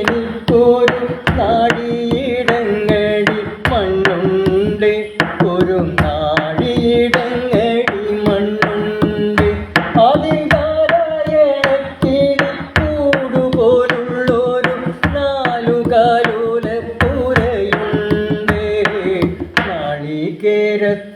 എനിക്കൊരു നാടിയിടങ്ങടി മണ്ണുണ്ട്. ഒരു നാടിയിടങ്ങടി മണ്ണുണ്ട്. അതിൻകാരായണക്കിന് കൂടുപോലുള്ളൊരു നാലുകാലോലപ്പുരയുണ്ട്. നാളികേരത്തിന്റെ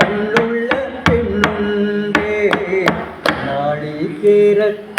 കണ്ണുള്ള പെണ്ണുണ്ട്. നാളികേരത്തിൽ